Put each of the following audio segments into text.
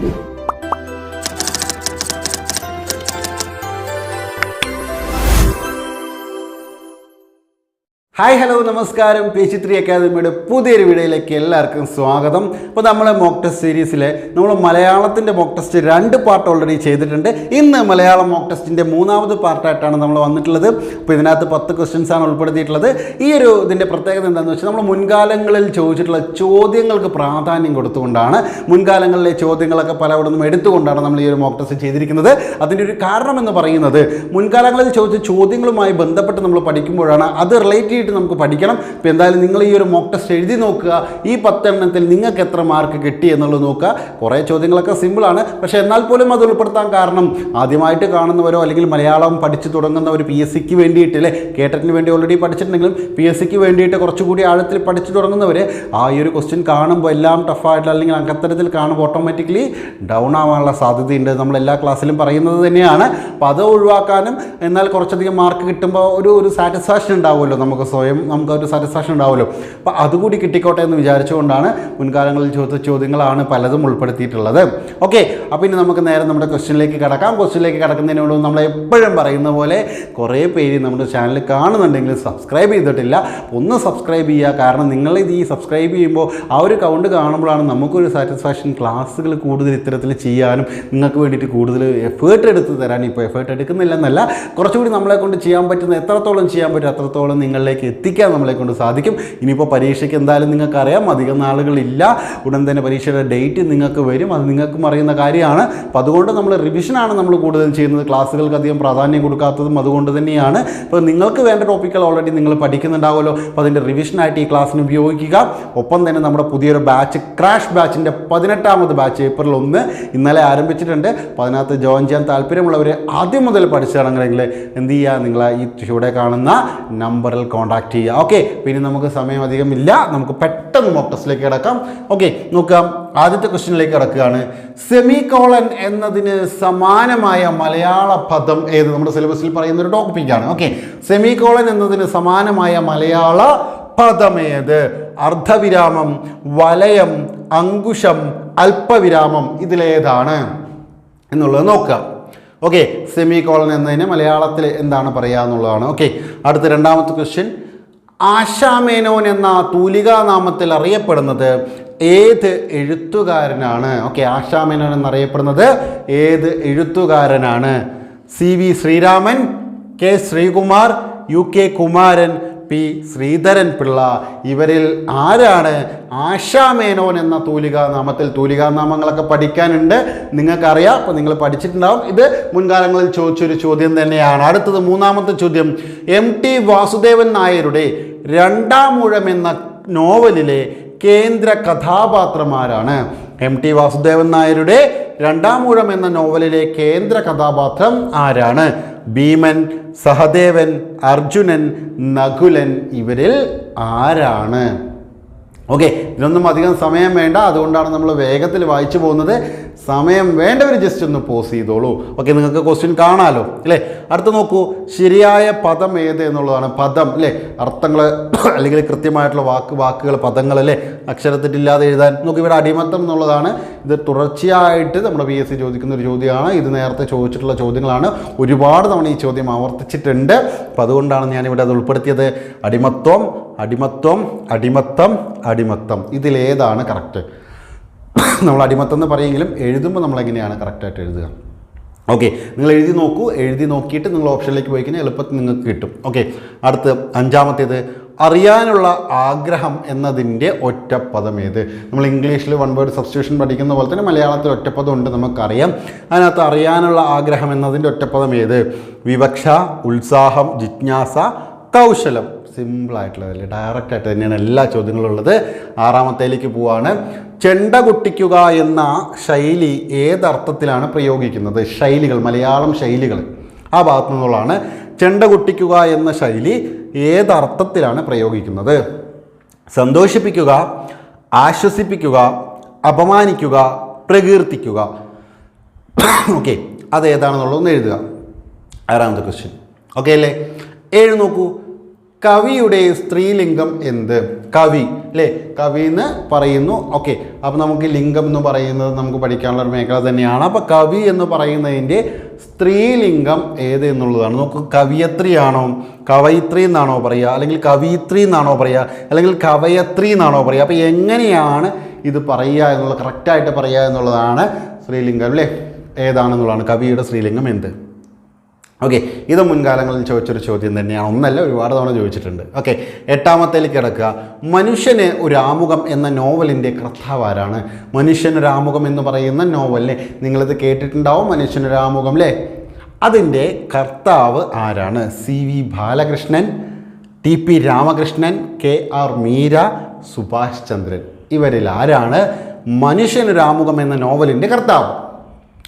you hi hello നമസ്കാരം. P H three അക്കാദമിയുടെ പുതിയൊരു വീഡിയോയിലേക്ക് എല്ലാവർക്കും സ്വാഗതം. അപ്പോൾ നമ്മൾ മോക്ക് ടെസ്റ്റ് സീരീസിലെ നമ്മൾ മലയാളത്തിന്റെ മോക്ക് ടെസ്റ്റ് രണ്ട് പാർട്ട് ഓൾറെഡി ചെയ്തിട്ടുണ്ട്. ഇന്ന് മലയാളം മോക്ക് ടെസ്റ്റിന്റെ മൂന്നാമത് പാർട്ടായിട്ടാണ് നമ്മൾ വന്നിട്ടുള്ളത്. അപ്പോൾ ഇതിനകത്ത് പത്ത് ആണ് ഉൾപ്പെടുത്തിയിട്ടുള്ളത്. ഈ ഒരു ഇതിന്റെ പ്രത്യേകത എന്താണെന്ന് വെച്ചാൽ നമ്മൾ മുൻകാലങ്ങളിൽ ചോദിച്ചിട്ടുള്ള ചോദ്യങ്ങൾക്ക് പ്രാധാന്യം കൊടുത്തുകൊണ്ടാണ് മുൻകാലങ്ങളിലെ ചോദ്യങ്ങളൊക്കെ പലവിടെ നിന്നും എടുത്തുകൊണ്ടാണ് നമ്മൾ ഈ ഒരു മോക്ക് ടെസ്റ്റ് ചെയ്തിരിക്കുന്നത്. അതിന്റെ ഒരു കാരണം എന്ന് പറയുന്നത് മുൻകാലങ്ങളിൽ ചോദിച്ച ചോദ്യങ്ങളുമായി ബന്ധപ്പെട്ട് നമ്മൾ പഠിക്കുമ്പോഴാണ് അത് റിലേറ്റ് ചെയ്തിട്ട് നമുക്ക് പഠിക്കണം. ഇപ്പോൾ എന്തായാലും നിങ്ങൾ ഈ ഒരു മോക്ക് ടെസ്റ്റ് എഴുതി നോക്കുക. ഈ പത്തെണ്ണത്തിൽ നിങ്ങൾക്ക് എത്ര മാർക്ക് കിട്ടി എന്നുള്ളത് നോക്കുക. കുറേ ചോദ്യങ്ങളൊക്കെ സിമ്പിളാണ് പക്ഷേ എന്നാൽ പോലും അത് ഉൾപ്പെടുത്താൻ കാരണം ആദ്യമായിട്ട് കാണുന്നവരോ അല്ലെങ്കിൽ മലയാളം പഠിച്ചു ഒരു പി എസ് സിക്ക് വേണ്ടിയിട്ട് അല്ലേ കേട്ടറ്റിന് വേണ്ടി ഓൾറെഡി പഠിച്ചിട്ടുണ്ടെങ്കിലും പി എസ് സിക്ക് വേണ്ടിയിട്ട് കുറച്ചുകൂടി ആഴത്തിൽ പഠിച്ചു തുടങ്ങുന്നവർ ആ ഈ ഒരു ക്വസ്റ്റ്യൻ കാണുമ്പോൾ എല്ലാം ടഫായിട്ട് അല്ലെങ്കിൽ അങ്ങത്തരത്തിൽ കാണുമ്പോൾ ഓട്ടോമാറ്റിക്കലി ഡൗൺ ആവാനുള്ള സാധ്യതയുണ്ട് നമ്മൾ എല്ലാ ക്ലാസ്സിലും പറയുന്നത് തന്നെയാണ്. അപ്പോൾ അത് ഒഴിവാക്കാനും എന്നാൽ കുറച്ചധികം മാർക്ക് കിട്ടുമ്പോൾ ഒരു ഒരു സാറ്റിസ്ഫാക്ഷൻ ഉണ്ടാവുമല്ലോ നമുക്ക് സ്വയം നമുക്കൊരു സാറ്റിസ്ഫാക്ഷൻ ഉണ്ടാവുമല്ലോ. അപ്പോൾ അതുകൂടി കിട്ടിക്കോട്ടെ എന്ന് വിചാരിച്ചുകൊണ്ടാണ് മുൻകാലങ്ങളിൽ ചോദിച്ച ചോദ്യങ്ങളാണ് പലതും ഉൾപ്പെടുത്തിയിട്ടുള്ളത്. ഓക്കെ അപ്പോൾ ഇനി നമുക്ക് നേരെ നമ്മുടെ ക്വസ്റ്റ്യനിലേക്ക് കിടക്കാം. ക്വസ്റ്റ്യനിലേക്ക് കിടക്കുന്നതിന് മുമ്പ് നമ്മൾ എപ്പോഴും പറയുന്ന പോലെ കുറേ പേര് നമ്മുടെ ചാനൽ കാണുന്നുണ്ടെങ്കിൽ സബ്സ്ക്രൈബ് ചെയ്തിട്ടില്ല. ഒന്ന് സബ്സ്ക്രൈബ് ചെയ്യുക. കാരണം നിങ്ങൾ ഇത് ഈ സബ്സ്ക്രൈബ് ചെയ്യുമ്പോൾ ആ ഒരു കൗണ്ട് കാണുമ്പോഴാണ് നമുക്കൊരു സാറ്റിസ്ഫാക്ഷൻ ക്ലാസ്സുകൾ കൂടുതൽ ഇത്തരത്തിൽ ചെയ്യാനും നിങ്ങൾക്ക് വേണ്ടിയിട്ട് കൂടുതൽ എഫേർട്ട് എടുത്ത് തരാൻ ഇപ്പോൾ എഫേർട്ട് എടുക്കുന്നില്ലെന്നല്ല. കുറച്ചുകൂടി നമ്മളെ കൊണ്ട് ചെയ്യാൻ പറ്റുന്ന എത്രത്തോളം ചെയ്യാൻ പറ്റും അത്രത്തോളം നിങ്ങളിലേക്ക് എത്തിക്കാൻ നമ്മളെ കൊണ്ട് സാധിക്കും. ഇനിയിപ്പോൾ പരീക്ഷയ്ക്ക് എന്തായാലും നിങ്ങൾക്കറിയാം അധികം നാളുകളില്ല. ഉടൻ തന്നെ പരീക്ഷയുടെ ഡേറ്റ് നിങ്ങൾക്ക് വരും അത് നിങ്ങൾക്കും അറിയുന്ന കാര്യമാണ്. അപ്പോൾ അതുകൊണ്ട് നമ്മൾ റിവിഷനാണ് നമ്മൾ കൂടുതലും ചെയ്യുന്നത്. ക്ലാസ്സുകൾക്ക് അധികം പ്രാധാന്യം കൊടുക്കാത്തതും അതുകൊണ്ട് തന്നെയാണ്. അപ്പോൾ നിങ്ങൾക്ക് വേണ്ട ടോപ്പിക്കുകൾ ഓൾറെഡി നിങ്ങൾ പഠിക്കുന്നുണ്ടാവുമല്ലോ. അപ്പോൾ അതിന്റെ റിവിഷനായിട്ട് ഈ ക്ലാസ്സിന് ഉപയോഗിക്കുക. ഒപ്പം തന്നെ നമ്മുടെ പുതിയൊരു ബാച്ച് ക്രാഷ് ബാച്ചിന്റെ പതിനെട്ടാമത് ബാച്ച് ഏപ്രിൽ ഒന്ന് ഇന്നലെ ആരംഭിച്ചിട്ടുണ്ട്. അപ്പോൾ അതിനകത്ത് ജോയിൻ ചെയ്യാൻ താല്പര്യമുള്ളവർ ആദ്യം മുതൽ പഠിച്ചിറങ്ങണമെങ്കിൽ എന്ത് ചെയ്യുക? നിങ്ങൾ ഈ ചുവടെ കാണുന്ന നമ്പറിൽ കോൺടാക്ട് ചെയ്യുക ഓക്കെ പിന്നെ നമുക്ക് സമയം അധികം ഇല്ല. നമുക്ക് പെട്ടെന്ന് മോക്ക് കിടക്കാം. ഓക്കെ നോക്കാം. ആദ്യത്തെ ക്വസ്റ്റ്യനിലേക്ക് കിടക്കുകയാണ്. സെമി കോളൻ എന്നതിന് സമാനമായ മലയാള പദം ഏത്? നമ്മുടെ സിലബസിൽ പറയുന്ന ഒരു ടോപ്പിക്കാണ് ഓക്കെ സെമി കോളൻ എന്നതിന് സമാനമായ മലയാള പദമേത് അർദ്ധവിരാമം വലയം അങ്കുശം അല്പവിരാമം ഇതിലേതാണ് എന്നുള്ളത് നോക്കാം. ഓക്കെ സെമി കോളൻ എന്നതിന് മലയാളത്തിൽ എന്താണ് പറയുക എന്നുള്ളതാണ്. ഓക്കെ അടുത്ത രണ്ടാമത്തെ ക്വസ്റ്റ്യൻ ആശാമേനോൻ എന്ന തൂലികാനാമത്തിൽ അറിയപ്പെടുന്നത് ഏത് എഴുത്തുകാരനാണ്? ഓക്കെ ആശാമേനോൻ എന്നറിയപ്പെടുന്നത് ഏത് എഴുത്തുകാരനാണ്? C V Sreeraman K Sreekumar U K Kumaran P Sreedharan Pillai. ഇവരിൽ ആരാണ്? ആശാമേനോൻ എന്ന തൂലികാ നാമത്തിൽ തൂലികാ നാമങ്ങളൊക്കെ പഠിക്കാനുണ്ട്. നിങ്ങൾക്കറിയാം അപ്പോൾ നിങ്ങൾ പഠിച്ചിട്ടുണ്ടാവും. ഇത് മുൻകാലങ്ങളിൽ ചോദിച്ചൊരു ചോദ്യം തന്നെയാണ്. അടുത്തത് മൂന്നാമത്തെ ചോദ്യം. എം ടി വാസുദേവൻ നായരുടെ രണ്ടാം ഊഴം എന്ന നോവലിലെ കേന്ദ്ര കഥാപാത്രമാരാണ്. എം ടി വാസുദേവൻ നായരുടെ രണ്ടാമൂഴം എന്ന നോവലിലെ കേന്ദ്ര കഥാപാത്രം ആരാണ്? ഭീമൻ സഹദേവൻ അർജുനൻ നകുലൻ ഇവരിൽ ആരാണ്? ഓക്കെ ഇതിനൊന്നും അധികം സമയം വേണ്ട. അതുകൊണ്ടാണ് നമ്മൾ വേഗത്തിൽ വായിച്ചു പോകുന്നത്. സമയം വേണ്ടവർ ജസ്റ്റ് ഒന്ന് പോസ് ചെയ്തോളൂ. ഓക്കെ നിങ്ങൾക്ക് ക്വസ്റ്റ്യൻ കാണാമല്ലോ അല്ലേ? അടുത്ത് നോക്കൂ ശരിയായ പദം ഏത് എന്നുള്ളതാണ് പദം അല്ലേ? അർത്ഥങ്ങൾ അല്ലെങ്കിൽ കൃത്യമായിട്ടുള്ള വാക്ക് വാക്കുകൾ പദങ്ങൾ അല്ലേ? അക്ഷരത്തെറ്റില്ലാതെ എഴുതാൻ. നോക്കി ഇവിടെ അടിമത്തം എന്നുള്ളതാണ്. ഇത് തുടർച്ചയായിട്ട് നമ്മുടെ പി എസ് സി ചോദിക്കുന്ന ഒരു ചോദ്യമാണ്. ഇത് നേരത്തെ ചോദിച്ചിട്ടുള്ള ചോദ്യങ്ങളാണ്. ഒരുപാട് തവണ ഈ ചോദ്യം ആവർത്തിച്ചിട്ടുണ്ട്. അപ്പം അതുകൊണ്ടാണ് ഞാനിവിടെ അത് ഉൾപ്പെടുത്തിയത്. അടിമത്വം അടിമത്വം അടിമത്തം അടിമത്തം. ഇതിലേതാണ് കറക്റ്റ് നമ്മൾ അടിമത്തം എന്ന് പറയുമെങ്കിലും എഴുതുമ്പോൾ നമ്മൾ എങ്ങനെയാണ് കറക്റ്റായിട്ട് എഴുതുക? ഓക്കെ നിങ്ങൾ എഴുതി നോക്കൂ. എഴുതി നോക്കിയിട്ട് നിങ്ങൾ ഓപ്ഷനിലേക്ക് പോയി കഴിഞ്ഞാൽ എളുപ്പത്തിൽ നിങ്ങൾക്ക് കിട്ടും. ഓക്കെ അടുത്ത് അഞ്ചാമത്തേത് അറിയാനുള്ള ആഗ്രഹം എന്നതിന്റെ ഒറ്റപ്പദം ഏത് നമ്മൾ ഇംഗ്ലീഷിൽ വൺ വേർഡ് സബ്സ്റ്റിറ്റ്യൂഷൻ പഠിക്കുന്ന പോലെ തന്നെ മലയാളത്തിൽ ഒറ്റപ്പദം ഉണ്ട് നമുക്കറിയാം. അതിനകത്ത് അറിയാനുള്ള ആഗ്രഹം എന്നതിന്റെ ഒറ്റപ്പദം ഏത് വിവക്ഷ ഉത്സാഹം ജിജ്ഞാസ കൗശലം സിമ്പിളായിട്ടുള്ളതല്ലേ ഡയറക്റ്റ് ആയിട്ട് തന്നെയാണ് എല്ലാ ചോദ്യങ്ങളും ഉള്ളത്. ആറാമത്തേലേക്ക് പോവാണ്. ചെണ്ട കൊട്ടിക്കുക എന്ന ശൈലി ഏതർത്ഥത്തിലാണ് പ്രയോഗിക്കുന്നത്? ശൈലികൾ മലയാളം ശൈലികൾ. ആ ഭാഗത്തു നിന്നുള്ളതാണ്. ചെണ്ട കൊട്ടിക്കുക എന്ന ശൈലി ഏതർത്ഥത്തിലാണ് പ്രയോഗിക്കുന്നത്? സന്തോഷിപ്പിക്കുക ആശ്വസിപ്പിക്കുക അപമാനിക്കുക പ്രകീർത്തിക്കുക. ഓക്കെ അതേതാണെന്നുള്ളതൊന്ന് എഴുതുക. ആറാമത്തെ ക്വസ്റ്റ്യൻ ഓക്കെ അല്ലേ? ഏഴ് നോക്കൂ. കവിയുടെ സ്ത്രീലിംഗം എന്ത്? കവി അല്ലേ കവി എന്ന് പറയുന്നു. ഓക്കെ. അപ്പോൾ നമുക്ക് ലിംഗം എന്ന് പറയുന്നത് നമുക്ക് പഠിക്കാനുള്ള ഒരു മേഖല തന്നെയാണ്. അപ്പോൾ കവി എന്ന് പറയുന്നതിന്റെ സ്ത്രീലിംഗം ഏത് എന്നുള്ളതാണ്. നോക്കൂ കവിയത്രിയാണോ കവയിത്രി എന്നാണോ പറയുക? അല്ലെങ്കിൽ കവിയിത്രി എന്നാണോ പറയുക? അല്ലെങ്കിൽ കവയത്രി എന്നാണോ പറയുക? അപ്പോൾ എങ്ങനെയാണ് ഇത് പറയുക എന്നുള്ളത് കറക്റ്റായിട്ട് പറയുക എന്നുള്ളതാണ് സ്ത്രീലിംഗം അല്ലേ ഏതാണെന്നുള്ളതാണ് കവിയുടെ സ്ത്രീലിംഗം എന്ത്? ഓക്കെ ഇത് മുൻകാലങ്ങളിൽ ചോദിച്ചൊരു ചോദ്യം തന്നെയാണ്. ഒന്നല്ല ഒരുപാട് തവണ ചോദിച്ചിട്ടുണ്ട്. ഓക്കെ എട്ടാമത്തേലേക്ക് കിടക്കുക. മനുഷ്യന് ഒരു ആമുഖം എന്ന നോവലിന്റെ കർത്താവ് ആരാണ്? മനുഷ്യനൊരു ആമുഖം എന്ന് പറയുന്ന നോവലിനെ നിങ്ങളിത് കേട്ടിട്ടുണ്ടാവും മനുഷ്യനൊരു ആമുഖം അല്ലേ? അതിന്റെ കർത്താവ് ആരാണ്? C V Balakrishnan T P Ramakrishnan K R Meera Subhash Chandran. ഇവരിൽ ആരാണ്? മനുഷ്യനൊരാമുഖം എന്ന നോവലിന്റെ കർത്താവ്.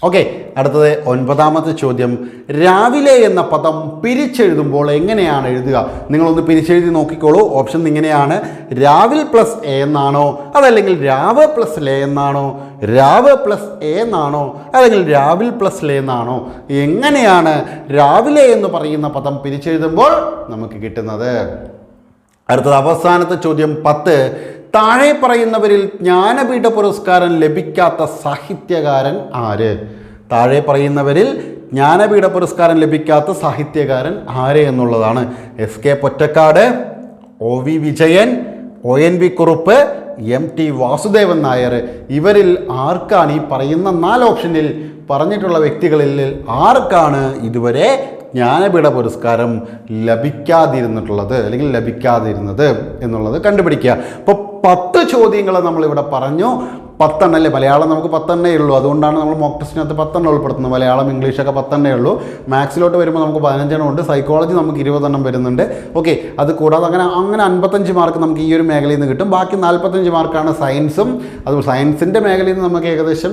ഓക്കെ അടുത്തത് ഒൻപതാമത്തെ ചോദ്യം. രാവിലെ എന്ന പദം പിരിച്ചെഴുതുമ്പോൾ എങ്ങനെയാണ് എഴുതുക? നിങ്ങളൊന്ന് പിരിച്ചെഴുതി നോക്കിക്കോളൂ. ഓപ്ഷൻ ഇങ്ങനെയാണ്. രാവിൽ പ്ലസ് എ എന്നാണോ? അതല്ലെങ്കിൽ രാവ് പ്ലസ് ലേ എന്നാണോ? രാവ് പ്ലസ് എ എന്നാണോ? അല്ലെങ്കിൽ രാവിൽ പ്ലസ് ലേ എന്നാണോ? എങ്ങനെയാണ് രാവിലെ എന്ന് പറയുന്ന പദം പിരിച്ചെഴുതുമ്പോൾ നമുക്ക് കിട്ടുന്നത്? അടുത്തത് അവസാനത്തെ ചോദ്യം പത്ത്. താഴെ പറയുന്നവരിൽ ജ്ഞാനപീഠ പുരസ്കാരം ലഭിക്കാത്ത സാഹിത്യകാരൻ ആര്? താഴെ പറയുന്നവരിൽ ജ്ഞാനപീഠ പുരസ്കാരം ലഭിക്കാത്ത സാഹിത്യകാരൻ ആര് എന്നുള്ളതാണ്. S K Pottekkatt O V Vijayan O N V Kurup M T Vasudevan Nair. ഇവരിൽ ആർക്കാണ് ഈ പറയുന്ന നാല് ഓപ്ഷനിൽ പറഞ്ഞിട്ടുള്ള വ്യക്തികളിൽ ആർക്കാണ് ഇതുവരെ ജ്ഞാനപീഠ പുരസ്കാരം ലഭിക്കാതിരുന്നിട്ടുള്ളത് അല്ലെങ്കിൽ ലഭിക്കാതിരുന്നത് എന്നുള്ളത് കണ്ടുപിടിക്കുക. അപ്പോൾ പത്ത് ചോദ്യങ്ങൾ നമ്മളിവിടെ പറഞ്ഞു. പത്തെണ്ണല്ലേ? മലയാളം നമുക്ക് പത്തെണ്ണേ ഉള്ളൂ. അതുകൊണ്ടാണ് നമ്മൾ മോക്ക് ടെസ്റ്റിനകത്ത് പത്തെണ്ണം ഉൾപ്പെടുത്തുന്നത്. മലയാളം ഇംഗ്ലീഷൊക്കെ പത്തെണ്ണേ ഉള്ളൂ. മാത്സിലോട്ട് വരുമ്പോൾ നമുക്ക് പതിനഞ്ചെണ്ണം ഉണ്ട്. സൈക്കോളജി നമുക്ക് ഇരുപതെണ്ണം വരുന്നുണ്ട്. ഓക്കെ അത് കൂടാതെ അങ്ങനെ അങ്ങനെ അൻപത്തഞ്ച് മാർക്ക് നമുക്ക് ഈ ഒരു മേഖലയിൽ നിന്ന് കിട്ടും. ബാക്കി നാൽപ്പത്തഞ്ച് മാർക്കാണ് സയൻസും അത് സയൻസിന്റെ മേഖലയിൽ നിന്ന് നമുക്ക് ഏകദേശം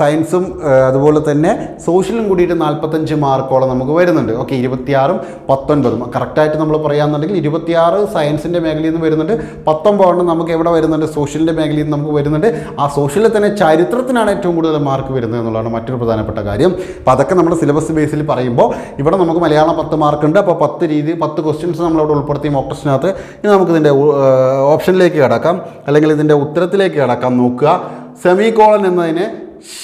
സയൻസും അതുപോലെ തന്നെ സോഷ്യലും കൂടിയിട്ട് നാൽപ്പത്തഞ്ച് മാർക്കോളം നമുക്ക് വരുന്നുണ്ട്. ഓക്കെ ഇരുപത്തിയാറും പത്തൊൻപതും. കറക്റ്റായിട്ട് നമ്മൾ പറയാമെന്നുണ്ടെങ്കിൽ ഇരുപത്തിയാറ് സയൻസിന്റെ മേഖലയിൽ നിന്ന് വരുന്നുണ്ട്. പത്തൊമ്പതെണ്ണം നമുക്ക് എവിടെ വരുന്നുണ്ട്? സോഷ്യലിന്റെ മേഖലയിൽ നിന്ന് നമുക്ക് വരുന്നുണ്ട്. ആ സോഷ്യലിൽ തന്നെ ചരിത്രത്തിനാണ് ഏറ്റവും കൂടുതൽ മാർക്ക് വരുന്നത് എന്നുള്ളതാണ് മറ്റൊരു പ്രധാനപ്പെട്ട കാര്യം. അപ്പോൾ അതൊക്കെ നമ്മുടെ സിലബസ് ബേസിൽ പറയുമ്പോൾ ഇവിടെ നമുക്ക് മലയാളം പത്ത് മാർക്ക് ഉണ്ട്. അപ്പോൾ പത്ത് രീതി പത്ത് ക്വസ്റ്റ്യൻസ് നമ്മളവിടെ ഉൾപ്പെടുത്തി മോക്ക് ടെസ്റ്റിനകത്ത് ഇനി നമുക്കിതിന്റെ ഓപ്ഷനിലേക്ക് കിടക്കാം. അല്ലെങ്കിൽ ഇതിന്റെ ഉത്തരത്തിലേക്ക് കിടക്കാം. നോക്കുക. സെമി കോളൻ എന്നതിന്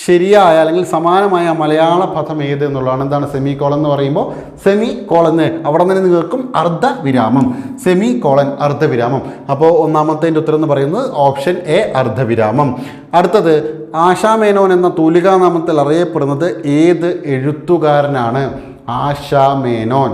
ശരിയായ അല്ലെങ്കിൽ സമാനമായ മലയാള പദം ഏത് എന്നുള്ളതാണ്. എന്താണ് സെമി കോളൻ എന്ന് പറയുമ്പോൾ സെമി കോളന്ന് അവിടെ നിന്ന് നിങ്ങൾക്കും അർദ്ധ വിരാമം സെമി കോളൻ അർദ്ധവിരാമം. അപ്പോൾ ഒന്നാമത്തേന്റെ ഉത്തരം എന്ന് പറയുന്നത് ഓപ്ഷൻ എ അർദ്ധവിരാമം. അടുത്തത് ആശാമേനോൻ എന്ന തൂലികാനാമത്തിൽ അറിയപ്പെടുന്നത് ഏത് എഴുത്തുകാരനാണ്? ആശാമേനോൻ.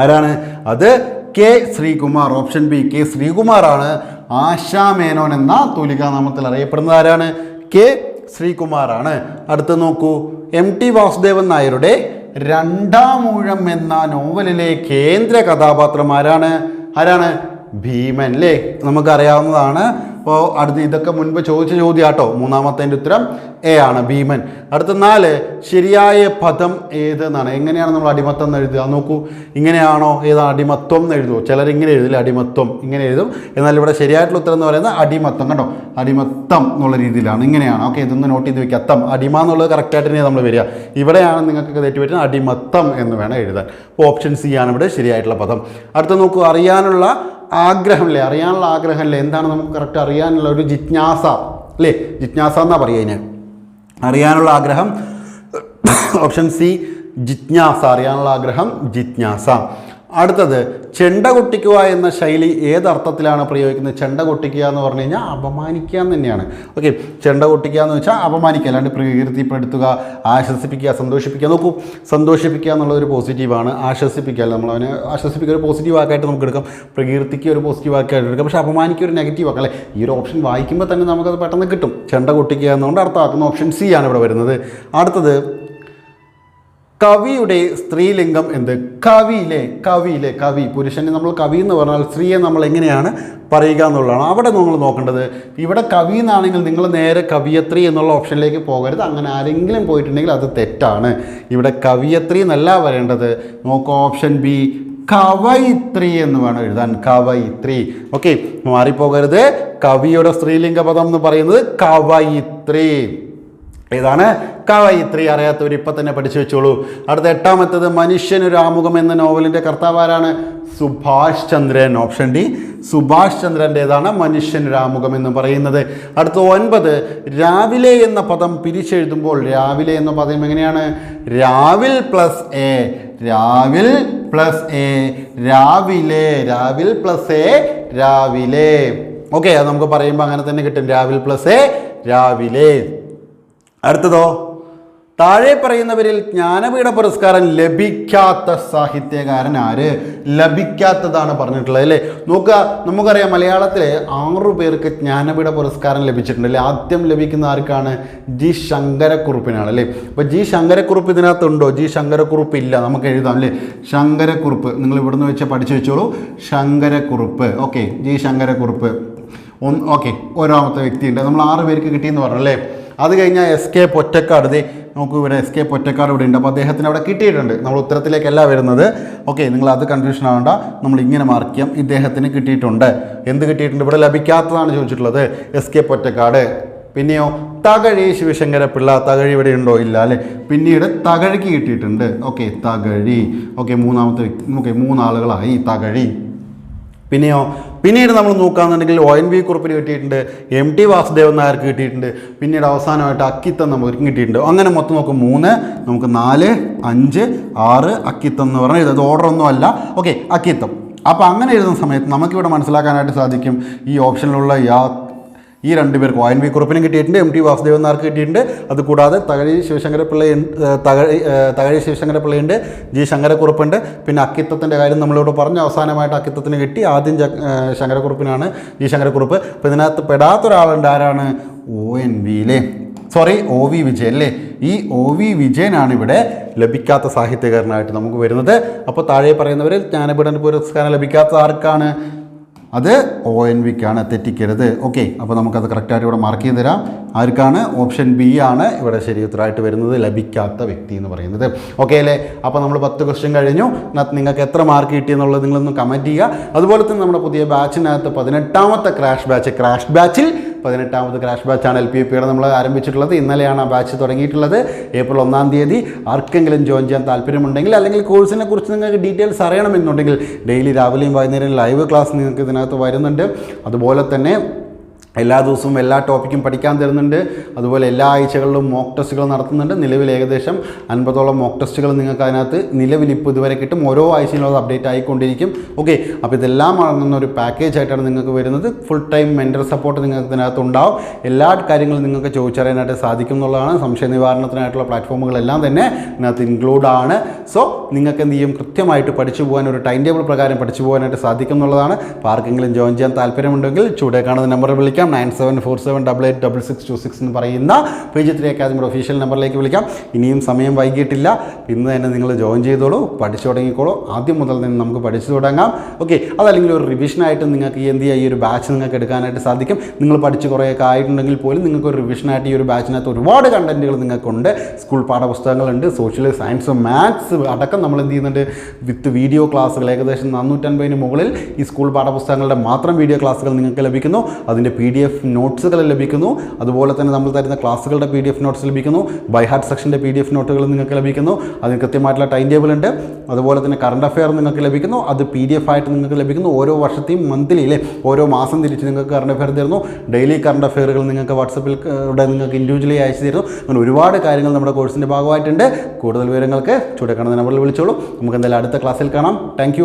ആരാണ്? അത് K Sreekumar. Option B K ശ്രീകുമാറാണ് Asha Menon എന്ന തൂലികാനാമത്തിൽ അറിയപ്പെടുന്നത്. ആരാണ്? കെ ശ്രീകുമാറാണ്. അടുത്ത് നോക്കൂ. എം ടി വാസുദേവൻ നായരുടെ രണ്ടാമൂഴം എന്ന നോവലിലെ കേന്ദ്ര കഥാപാത്രം ആരാണ് ആരാണ്? ഭീമൻ അല്ലേ നമുക്കറിയാവുന്നതാണ്. അപ്പോൾ അടുത്ത് ഇതൊക്കെ മുൻപ് ചോദിച്ച ചോദ്യം കേട്ടോ മൂന്നാമത്തേന്റെ ഉത്തരം എ ആണ് ഭീമൻ. അടുത്ത നാല് ശരിയായ പദം ഏതെന്നാണ് എങ്ങനെയാണ് നമ്മൾ അടിമത്തം എന്ന് എഴുതുക? നോക്കൂ. ഇങ്ങനെയാണോ ഏതാണ് അടിമത്വം എന്ന് എഴുതുമോ ചിലർ ഇങ്ങനെ എഴുതില്ല അടിമത്വം ഇങ്ങനെ എഴുതും. എന്നാൽ ഇവിടെ ശരിയായിട്ടുള്ള ഉത്തരം എന്ന് പറയുന്നത് അടിമത്തം. കണ്ടോ? അടിമത്തം എന്നുള്ള രീതിയിലാണ്. ഇങ്ങനെയാണ്. ഓക്കെ ഇതൊന്ന് നോട്ട് ചെയ്ത് വെക്കുക. അത്തം. അടിമ എന്നുള്ളത് കറക്റ്റായിട്ട് തന്നെ നമ്മൾ വരിക. ഇവിടെയാണ് നിങ്ങൾക്ക് തെറ്റ് പറ്റുന്നത് അടിമത്തം എന്ന് വേണം എഴുതാൻ. അപ്പോൾ ഓപ്ഷൻ സി ആണ് ഇവിടെ ശരിയായിട്ടുള്ള പദം. അടുത്ത നോക്കൂ അറിയാനുള്ള ആഗ്രഹം അല്ലേ അറിയാനുള്ള ആഗ്രഹം അല്ലേ എന്താണ് നമുക്ക് കറക്റ്റ് അറിയാനുള്ള ഒരു ജിജ്ഞാസ അല്ലേ? ജിജ്ഞാസ എന്നാ പറയുക അതിന് അറിയാനുള്ള ആഗ്രഹം ഓപ്ഷൻ സി ജിജ്ഞാസ. അറിയാനുള്ള ആഗ്രഹം ജിജ്ഞാസ. അടുത്തത് ചെണ്ട കൊട്ടിക്കുക എന്ന ശൈലി ഏതർത്ഥത്തിലാണ് പ്രയോഗിക്കുന്നത്? ചെണ്ട കൊട്ടിക്കുക എന്ന് പറഞ്ഞു കഴിഞ്ഞാൽ അപമാനിക്കുക എന്ന് തന്നെയാണ്. ഓക്കെ ചെണ്ട കൊട്ടിക്കുക എന്ന് വെച്ചാൽ അപമാനിക്കുക അല്ലാണ്ട് പ്രകീർത്തിപ്പെടുത്തുക ആശ്വസിപ്പിക്കുക സന്തോഷിപ്പിക്കുക. നോക്കൂ സന്തോഷിപ്പിക്കുക എന്നുള്ളത് ഒരു പോസിറ്റീവാണ് ആശ്വസിപ്പിക്കുക നമ്മൾ അവനെ ആശ്വസിപ്പിക്കുക ഒരു പോസിറ്റീവ് ആക്കായിട്ട് നമുക്ക് എടുക്കാം. പ്രകീർത്തിക്കുക ഒരു പോസിറ്റീവ് ആക്കായിട്ട് എടുക്കാം. പക്ഷേ അപമാനിക്കുക ഒരു നെഗറ്റീവ് ആക്കാം അല്ലേ? ഈ ഒരു ഓപ്ഷൻ വായിക്കുമ്പോൾ തന്നെ നമുക്കത് പെട്ടെന്ന് കിട്ടും. ചെണ്ട കൊട്ടിക്കുക എന്നുകൊണ്ട് അർത്ഥമാക്കുന്ന ഓപ്ഷൻ സി ആണ് ഇവിടെ വരുന്നത്. അടുത്തത് കവിയുടെ സ്ത്രീലിംഗം എന്ത്? കവിയിലെ കവിയിലെ കവി. പുരുഷനെ നമ്മൾ കവി എന്ന് പറഞ്ഞാൽ സ്ത്രീയെ നമ്മൾ എങ്ങനെയാണ് പറയുക എന്നുള്ളതാണ്. അവിടെ നമ്മൾ നോക്കേണ്ടത് ഇവിടെ കവി എന്നാണെങ്കിൽ നിങ്ങൾ നേരെ കവിയത്രി എന്നുള്ള ഓപ്ഷനിലേക്ക് പോകരുത്. അങ്ങനെ ആരെങ്കിലും പോയിട്ടുണ്ടെങ്കിൽ അത് തെറ്റാണ്. ഇവിടെ കവിയത്രി എന്നല്ല വരേണ്ടത്. നോക്കുക ഓപ്ഷൻ ബി കവയിത്രി എന്ന് വേണം എഴുതാൻ. കവയിത്രി. ഓക്കെ മാറിപ്പോകരുത്. കവിയുടെ സ്ത്രീലിംഗ പദം എന്ന് പറയുന്നത് കവയിത്രി. ഏതാണ് കവയിത്രി. അറിയാത്തവർ ഇപ്പം തന്നെ പഠിച്ചു വെച്ചോളൂ. അടുത്ത എട്ടാമത്തത് മനുഷ്യനൊരു ആമുഖം എന്ന നോവലിന്റെ കർത്താവ് ആരാണ്? സുഭാഷ് ചന്ദ്രൻ. ഓപ്ഷൻ ഡി സുഭാഷ് ചന്ദ്രന്റേതാണ് മനുഷ്യനൊരു ആമുഖം എന്ന് പറയുന്നത്. അടുത്ത ഒൻപത് രാവിലെ എന്ന പദം പിരിച്ചെഴുതുമ്പോൾ രാവിലെ എന്ന പദം എങ്ങനെയാണ്? രാവിൽ പ്ലസ് എ രാവിൽ പ്ലസ് എ രാവിലെ രാവിൽ പ്ലസ് എ രാവിലെ. ഓക്കെ അത് നമുക്ക് പറയുമ്പോൾ അങ്ങനെ തന്നെ കിട്ടും. രാവിൽ പ്ലസ് എ രാവിലെ. അടുത്തതോ? താഴെ പറയുന്നവരിൽ ജ്ഞാനപീഠ പുരസ്കാരം ലഭിക്കാത്ത സാഹിത്യകാരൻ ആര്? ലഭിക്കാത്തതാണ് പറഞ്ഞിട്ടുള്ളത് അല്ലേ? നോക്കുക നമുക്കറിയാം മലയാളത്തിലെ ആറു പേർക്ക് ജ്ഞാനപീഠ പുരസ്കാരം ലഭിച്ചിട്ടുണ്ട് അല്ലേ ആദ്യം ലഭിക്കുന്ന ആർക്കാണ്? ജി ശങ്കരക്കുറുപ്പിനാണ് അല്ലേ? അപ്പോൾ ജി ശങ്കരക്കുറുപ്പ് ഇതിനകത്തുണ്ടോ? ജി ശങ്കരക്കുറുപ്പ് ഇല്ല. നമുക്ക് എഴുതാം അല്ലേ? ശങ്കരക്കുറുപ്പ്. നിങ്ങൾ ഇവിടുന്ന് വെച്ച് പഠിച്ചു വെച്ചോളൂ. ശങ്കരക്കുറുപ്പ്. Okay G Sankarakurup. ഒന്ന് ഓക്കെ ഒരാമത്തെ വ്യക്തിയുണ്ട്. നമ്മൾ ആറ് പേർക്ക് കിട്ടിയെന്ന് പറഞ്ഞു അല്ലേ? അത് കഴിഞ്ഞാൽ എസ് കെ പൊറ്റക്കാട് ദേ നമുക്ക് ഇവിടെ എസ് കെ പൊറ്റക്കാട് ഇവിടെ ഉണ്ട്. അപ്പോൾ അദ്ദേഹത്തിന് അവിടെ കിട്ടിയിട്ടുണ്ട്. നമ്മൾ ഉത്തരത്തിലേക്കല്ല വരുന്നത്. ഓക്കെ നിങ്ങൾ അത് കൺഫ്യൂഷൻ ആവേണ്ട. നമ്മൾ ഇങ്ങനെ മാർക്ക് ചെയ്യാം. ഇദ്ദേഹത്തിന് കിട്ടിയിട്ടുണ്ട്. എന്ത് കിട്ടിയിട്ടുണ്ട്? ഇവിടെ ലഭിക്കാത്തതാണ് ചോദിച്ചിട്ടുള്ളത്. എസ് കെ പൊറ്റക്കാട് പിന്നെയോ തകഴി ശിവശങ്കര പിള്ള തകഴി ഇവിടെ ഉണ്ടോ? ഇല്ല അല്ലേ? പിന്നീട് തകഴിക്ക് കിട്ടിയിട്ടുണ്ട്. ഓക്കെ തകഴി. ഓക്കെ മൂന്നാമത്തെ വ്യക്തി ഓക്കെ മൂന്നാളുകളായി. തകഴി. പിന്നെയോ പിന്നീട് നമ്മൾ നോക്കുകയാണെന്നുണ്ടെങ്കിൽ ഒ എൻ വി കുറിപ്പിന് കിട്ടിയിട്ടുണ്ട് എം ടി വാസുദേവൻ നായർക്ക് കിട്ടിയിട്ടുണ്ട് പിന്നീട് അവസാനമായിട്ട് അക്കിത്തം നമുക്ക് കിട്ടിയിട്ടുണ്ട്. അങ്ങനെ മൊത്തം നോക്കും മൂന്ന് നമുക്ക് നാല് അഞ്ച് ആറ് അക്കിത്തം എന്ന് പറഞ്ഞാൽ ഇത് ഓർഡർ ഒന്നും അല്ല. ഓക്കെ അക്കിത്തം. അപ്പോൾ അങ്ങനെ എഴുതുന്ന സമയത്ത് നമുക്കിവിടെ മനസ്സിലാക്കാനായിട്ട് സാധിക്കും ഈ ഓപ്ഷനിലുള്ള യാ ഈ രണ്ട് പേർക്ക് ഒ എൻ വി കുറുപ്പിനും കിട്ടിയിട്ടുണ്ട് എം ടി വാസുദേവൻ നായർക്ക് കിട്ടിയിട്ടുണ്ട്. അതുകൂടാതെ തകഴി ശിവശങ്കര പിള്ളയുണ്ട് തകഴി തകഴി ശിവശങ്കര പിള്ളയുണ്ട് ജി ശങ്കരക്കുറുപ്പുണ്ട്. പിന്നെ അക്കിത്തത്തിന്റെ കാര്യം നമ്മളിവിടെ പറഞ്ഞു അവസാനമായിട്ട് അക്കിത്തത്തിന് കിട്ടി. ആദ്യം ശങ്കരക്കുറുപ്പിനാണ് ജി ശങ്കരക്കുറുപ്പ്. അപ്പോൾ ഇതിനകത്ത് പെടാത്തൊരാളുണ്ട് ആരാണ്? ഒ എൻ വി വിയിലെ. സോറി ഒ വി വിജയൻ അല്ലേ? ഈ ഒ വി വിജയനാണ് ഇവിടെ ലഭിക്കാത്ത സാഹിത്യകാരനായിട്ട് നമുക്ക് വരുന്നത്. അപ്പോൾ താഴെ പറയുന്നവരിൽ ജ്ഞാനപീഠന പുരസ്കാരം ലഭിക്കാത്ത ആർക്കാണ്? അത് ഒ എൻ വിക്കാണ് തെറ്റിക്കരുത്. ഓക്കെ അപ്പോൾ നമുക്കത് കറക്റ്റായിട്ട് ഇവിടെ മാർക്ക് ചെയ്ത് തരാം. ആർക്കാണ്? ഓപ്ഷൻ ബി ആണ് ഇവിടെ ശരി ഉത്തരമായിട്ട് വരുന്നത്. ലഭിക്കാത്ത വ്യക്തി എന്ന് പറയുന്നത്. ഓക്കെ അല്ലേ? അപ്പോൾ നമ്മൾ പത്ത് ക്വസ്റ്റ്യൻ കഴിഞ്ഞു. നിങ്ങൾക്ക് എത്ര മാർക്ക് കിട്ടി കിട്ടിയെന്നുള്ളത് നിങ്ങളൊന്ന് കമന്റ് ചെയ്യുക. അതുപോലെ തന്നെ നമ്മുടെ പുതിയ ബാച്ചിനകത്ത് പതിനെട്ടാമത്തെ ക്രാഷ് ബാച്ച് ക്രാഷ് ബാച്ചിൽ പതിനെട്ടാമത് ക്രാഷ് ബാച്ചാണ് എൽ പി പിയുടെ നമ്മൾ ആരംഭിച്ചിട്ടുള്ളത്. ഇന്നലെയാണ് ആ ബാച്ച് തുടങ്ങിയിട്ടുള്ളത്. ഏപ്രിൽ ഒന്നാം തീയതി. ആർക്കെങ്കിലും ജോയിൻ ചെയ്യാൻ താല്പര്യമുണ്ടെങ്കിൽ അല്ലെങ്കിൽ കോഴ്സിനെ കുറിച്ച് നിങ്ങൾക്ക് ഡീറ്റെയിൽസ് അറിയണമെന്നുണ്ടെങ്കിൽ ഡെയിലി രാവിലെയും വൈകുന്നേരം ലൈവ് ക്ലാസ് നിങ്ങൾക്ക് ഇതിനകത്ത് വരുന്നുണ്ട്. അതുപോലെ തന്നെ എല്ലാ ദിവസവും എല്ലാ ടോപ്പിക്കും പഠിക്കാൻ തരുന്നുണ്ട്. അതുപോലെ എല്ലാ ആഴ്ചകളിലും മോക്ക് ടെസ്റ്റുകൾ നടത്തുന്നുണ്ട്. നിലവിൽ ഏകദേശം അൻപതോളം മോക്ക് ടെസ്റ്റുകൾ നിങ്ങൾക്ക് അതിനകത്ത് നിലവിൽ ഇപ്പോൾ ഇതുവരെ കിട്ടും. ഓരോ ആഴ്ചയിലും അത് അപ്ഡേറ്റ് ആയിക്കൊണ്ടിരിക്കും. ഓക്കെ അപ്പോൾ ഇതെല്ലാം അടങ്ങുന്ന ഒരു പാക്കേജ് ആയിട്ടാണ് നിങ്ങൾക്ക് വരുന്നത്. ഫുൾ ടൈം മെന്റർ സപ്പോർട്ട് നിങ്ങൾക്ക് ഇതിനകത്ത് ഉണ്ടാവും. എല്ലാ കാര്യങ്ങളും നിങ്ങൾക്ക് ചോദിച്ചറിയാനായിട്ട് സാധിക്കും എന്നുള്ളതാണ്. സംശയ നിവാരണത്തിനായിട്ടുള്ള പ്ലാറ്റ്ഫോമുകളെല്ലാം തന്നെ ഇതിനകത്ത് ഇൻക്ലൂഡ് ആണ്. സോ നിങ്ങൾക്ക് എന്ത് ചെയ്യും? കൃത്യമായിട്ട് പഠിച്ചു പോകാൻ ഒരു ടൈം ടേബിൾ പ്രകാരം പഠിച്ചു പോകാനായിട്ട് സാധിക്കും എന്നുള്ളതാണ്. ആർക്കെങ്കിലും ജോയിൻ ചെയ്യാൻ താല്പര്യമുണ്ടെങ്കിൽ ചൂടെ കാണുന്ന നമ്പറിൽ വിളിക്കാം. Nine seven four seven double eight double six two six എന്ന് പറയുന്ന പി ജി ത്രീ അക്കാദമിയുടെ ഒഫീഷ്യൽ നമ്പറിലേക്ക് വിളിക്കാം. ഇനിയും സമയം വൈകിട്ടില്ല ഇന്ന് തന്നെ നിങ്ങൾ ജോയിൻ ചെയ്തോളൂ പഠിച്ചു തുടങ്ങിക്കോളൂ. ആദ്യം മുതൽ തന്നെ നമുക്ക് പഠിച്ചു തുടങ്ങാം. ഓക്കെ അതല്ലെങ്കിൽ ഒരു റിവിഷനായിട്ട് നിങ്ങൾക്ക് എന്ത് ചെയ്യുക ഈ ഒരു ബാച്ച് നിങ്ങൾക്ക് എടുക്കാനായിട്ട് സാധിക്കും. നിങ്ങൾ പഠിച്ച് കുറേയൊക്കെ ആയിട്ടുണ്ടെങ്കിൽ പോലും നിങ്ങൾക്ക് ഒരു റിവിഷനായിട്ട് ഈ ഒരു ബാച്ചിനകത്ത് ഒരുപാട് കണ്ടന്റുകൾ നിങ്ങൾക്കുണ്ട്. സ്കൂൾ പാഠപുസ്തകങ്ങളുണ്ട് സോഷ്യൽ സയൻസ് മാത്സ് അടക്കം നമ്മൾ എന്ത് ചെയ്യുന്നുണ്ട്? വിത്ത് വീഡിയോ ക്ലാസ്സുകൾ ഏകദേശം നാനൂറ്റൻപതിന് മുകളിൽ ഈ സ്കൂൾ പാഠപുസ്തകങ്ങളുടെ മാത്രം വീഡിയോ ക്ലാസ്സുകൾ നിങ്ങൾക്ക് ലഭിക്കുന്നു. അതിന്റെ പി ഡി എഫ് നോട്ട്സുകൾ ലഭിക്കുന്നു. അതുപോലെ തന്നെ നമ്മൾ തരുന്ന ക്ലാസ്സുകളുടെ പി ഡി എഫ് നോട്ട്സ് ലഭിക്കുന്നു. ബൈ ഹാർട്ട് സെക്ഷന്റെ പി ഡി എഫ് നോട്ടുകൾ നിങ്ങൾക്ക് ലഭിക്കുന്നു. അതിന് കൃത്യമായിട്ടുള്ള ടൈം ടേബിൾ ഉണ്ട്. അതുപോലെ തന്നെ കറണ്ട് അഫെയർ നിങ്ങൾക്ക് ലഭിക്കുന്നു. അത് പി ഡി എഫ് ആയിട്ട് നിങ്ങൾക്ക് ലഭിക്കുന്നു. ഓരോ വർഷത്തെയും മന്ത്ലി അല്ലേ ഓരോ മാസം തിരിച്ച് നിങ്ങൾക്ക് കറണ്ട് അഫെയർ തരുന്നു. ഡെയിലി കറണ്ട് അഫെയറുകൾ നിങ്ങൾക്ക് വാട്സപ്പിൽ നിങ്ങൾക്ക് ഇൻഡിവിജ്വലി അയച്ചു തരുന്നു. അങ്ങനെ ഒരുപാട് കാര്യങ്ങൾ നമ്മുടെ കോഴ്സിന്റെ ഭാഗമായിട്ടുണ്ട്. കൂടുതൽ വിവരങ്ങൾക്ക് ചൂടെ കാണുന്ന നമ്പറിൽ വിളിച്ചോളൂ. നമുക്ക് എന്തായാലും അടുത്ത ക്ലാസ്സിൽ കാണാം. താങ്ക്